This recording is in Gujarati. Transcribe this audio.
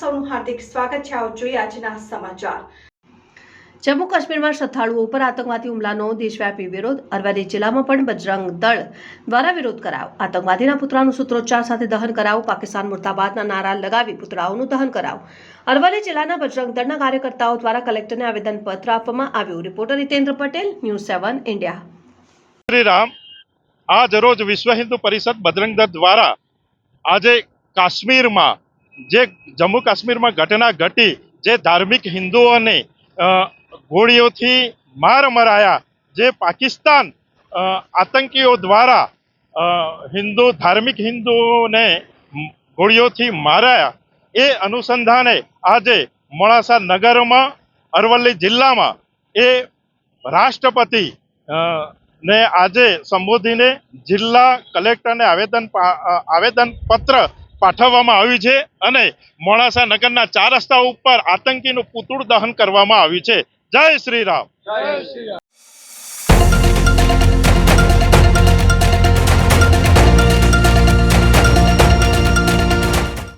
સૌનું હાર્દિક સ્વાગત છે. આવો જોઈએ આજના સમાચાર. જમ્મુ કાશ્મીરમાં શ્રદ્ધાળુઓ ઉપર આતંકવાદી હુમલાનો દેશવ્યાપી વિરોધ. અરવલ્લી જિલ્લામાં પણ બજરંગ દળ દ્વારા વિરોધ કરાયો. આતંકવાદીના પુતળાનું સૂત્રોચ્ચાર સાથે દહન કરાવો પાકિસ્તાન મુર્દાબાદના નારા લગાવી પુતળાઓનું દહન કરાવો અરવલ્લી જિલ્લાના બજરંગ દળના કાર્યકર્તાઓ દ્વારા કલેક્ટરને આવેદનપત્ર આપવામાં આવ્યું. Reporter Hitendra Patel news seven India Shri Ram આજ રોજ વિશ્વ હિન્દુ પરિષદ બજરંગ દળ દ્વારા આજે કાશ્મીરમાં, જે જમ્મુ કાશ્મીરમાં ઘટના ઘટી, જે ધાર્મિક હિન્દુઓને ગોળીઓથી માર મરાયા, જે પાકિસ્તાન આતંકીઓ દ્વારા હિન્દુ, ધાર્મિક હિન્દુઓને ગોળીઓથી મારાયા, એ અનુસંધાને આજે મોડાસા નગરમાં, અરવલ્લી જિલ્લામાં, એ રાષ્ટ્રપતિ ને આજે સંબોધીને જિલ્લા કલેક્ટરને આવેદન આવેદનપત્ર આવેદન પત્ર પાઠવવામાં આવી છે અને મોડાસા નગરના ચાર રસ્તા ઉપર આતંકીનું પુતળું દહન કરવામાં આવ્યું છે. જય શ્રી રામ.